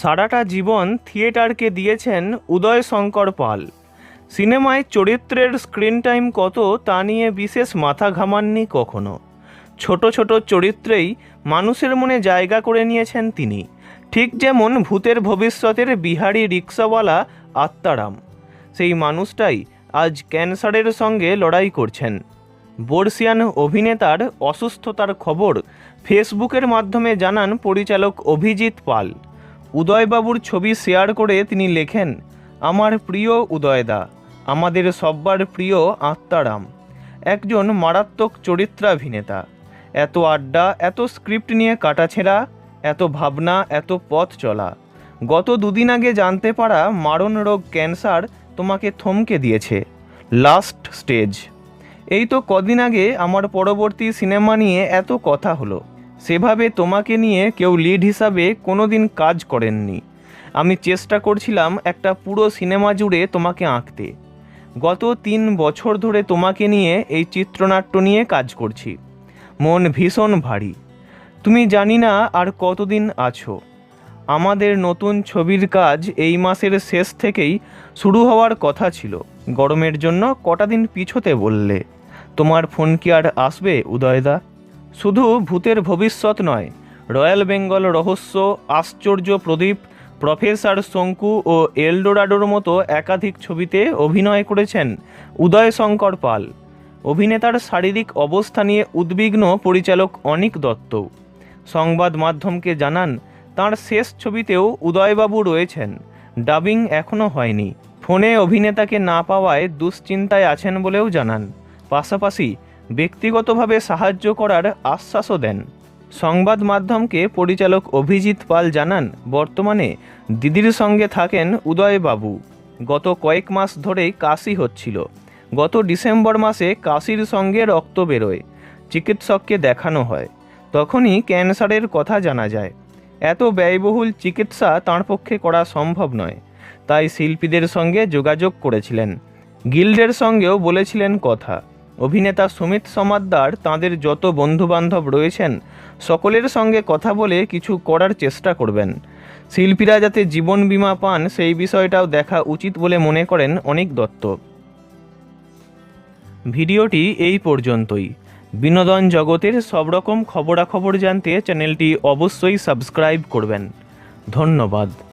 সারাটা জীবন থিয়েটারকে দিয়েছেন উদয় শঙ্কর পাল। সিনেমায় চরিত্রের স্ক্রিন টাইম কত তা নিয়ে বিশেষ মাথা ঘামাননি কখনো। ছোট ছোট চরিত্রেই মানুষের মনে জায়গা করে নিয়েছেন তিনি। ঠিক যেমন ভূতের ভবিষ্যতের বিহারি রিক্সাওয়ালা আত্মারাম। সেই মানুষটাই আজ ক্যান্সারের সঙ্গে লড়াই করছেন। বর্ষিয়ান অভিনেতার অসুস্থতার খবর ফেসবুকের মাধ্যমে জানান পরিচালক অভিজিৎ পাল। উদয়বাবুর ছবি শেয়ার করে তিনি লেখেন, আমার প্রিয় উদয়দা, আমাদের সব্বার প্রিয় আত্মারাম। একজন মারাত্মক চরিত্রাভিনেতা। এত আড্ডা, এত স্ক্রিপ্ট নিয়ে কাটাছেঁড়া এত ভাবনা, এত পথ চলা। গত দুদিন আগে জানতে পারা মারণ রোগ ক্যান্সার তোমাকে থমকে দিয়েছে। Last stage. এই তো কদিন আগে আমার পরবর্তী সিনেমা নিয়ে এত কথা হলো। সেভাবে তোমাকে নিয়ে কেউ লিড হিসাবে কোনো দিন কাজ করেননি। আমি চেষ্টা করছিলাম একটা পুরো সিনেমা জুড়ে তোমাকে আঁকতে। গত তিন বছর ধরে তোমাকে নিয়ে এই চিত্রনাট্য নিয়ে কাজ করছি। মন ভীষণ ভারী। তুমি জানি না আর কতদিন আছো। আমাদের নতুন ছবির কাজ এই মাসের শেষ থেকেই শুরু হওয়ার কথা ছিল। গরমের জন্য কটা দিন পিছোতে বললে। তোমার ফোন কি আর আসবে, উদয়দা? শুধু ভূতের ভবিষ্যৎ নয়, রয়্যাল বেঙ্গল রহস্য, আশ্চর্য প্রদীপ, প্রফেসর শঙ্কু ও এলডোরাডোর মতো একাধিক ছবিতে অভিনয় করেছেন উদয় শঙ্কর পাল। অভিনেতার শারীরিক অবস্থা নিয়ে উদ্বিগ্ন পরিচালক অনিক দত্ত। সংবাদ মাধ্যমকে জানান, তার শেষ ছবিতেও উদয়বাবু রয়েছেন। ডাবিং এখনও হয়নি। ফোনে অভিনেতাকে না পাওয়ায় দুশ্চিন্তায় আছেন বলেও জানান। পাশাপাশি ব্যক্তিগতভাবে সাহায্য করার আশ্বাসও দেন। সংবাদ মাধ্যমকে পরিচালক অভিজিৎ পাল জানান, বর্তমানে দিদির সঙ্গে থাকেন উদয়বাবু। গত কয়েক মাস ধরেই কাশি হচ্ছিল। গত ডিসেম্বর মাসে কাশির সঙ্গে রক্ত বেরোয়। চিকিৎসককে দেখানো হয়। তখনই ক্যান্সারের কথা জানা যায়। এত ব্যয়বহুল চিকিৎসা তাঁর পক্ষে করা সম্ভব নয়। তাই শিল্পীদের সঙ্গে যোগাযোগ করেছিলেন। গিল্ডের সঙ্গেও বলেছিলেন কথা। অভিনেতা সুমিত সমাদ্দার তাঁদের যত বন্ধুবান্ধব রয়েছেন, সকলের সঙ্গে কথা বলে কিছু করার চেষ্টা করবেন। শিল্পীরা যাতে জীবন বীমা পান, সেই বিষয়টাও দেখা উচিত বলে মনে করেন অনিক দত্ত। ভিডিওটি এই পর্যন্তই। বিনোদন জগতের সব রকম খবরাখবর জানতে চ্যানেলটি অবশ্যই সাবস্ক্রাইব করবেন। ধন্যবাদ।